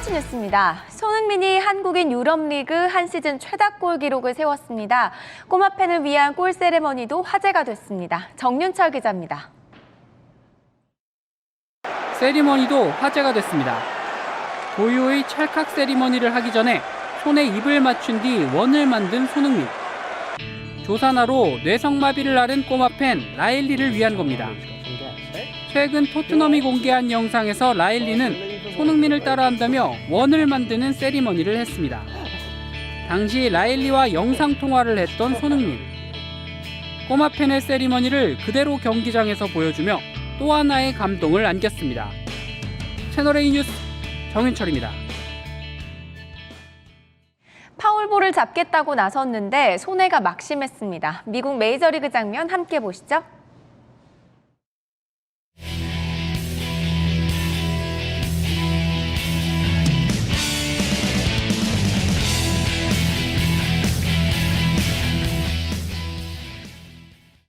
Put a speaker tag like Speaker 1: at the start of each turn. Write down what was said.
Speaker 1: 확신했습니다. 손흥민이 한국인 유럽리그 한 시즌 최다골 기록을 세웠습니다. 꼬마 팬을 위한 골 세레머니도 화제가 됐습니다. 정윤철 기자입니다.
Speaker 2: 세리머니도 화제가 됐습니다. 고유의 찰칵 세리머니를 하기 전에 손에 입을 맞춘 뒤 원을 만든 손흥민. 조산화로 뇌성마비를 앓은 꼬마 팬 라일리를 위한 겁니다. 최근 토트넘이 공개한 영상에서 라일리는 손흥민을 따라한다며 원을 만드는 세리머니를 했습니다. 당시 라일리와 영상 통화를 했던 손흥민. 꼬마 팬의 세리머니를 그대로 경기장에서 보여주며 또 하나의 감동을 안겼습니다. 채널A 뉴스 정윤철입니다.
Speaker 1: 파울볼을 잡겠다고 나섰는데 손해가 막심했습니다. 미국 메이저리그 장면 함께 보시죠.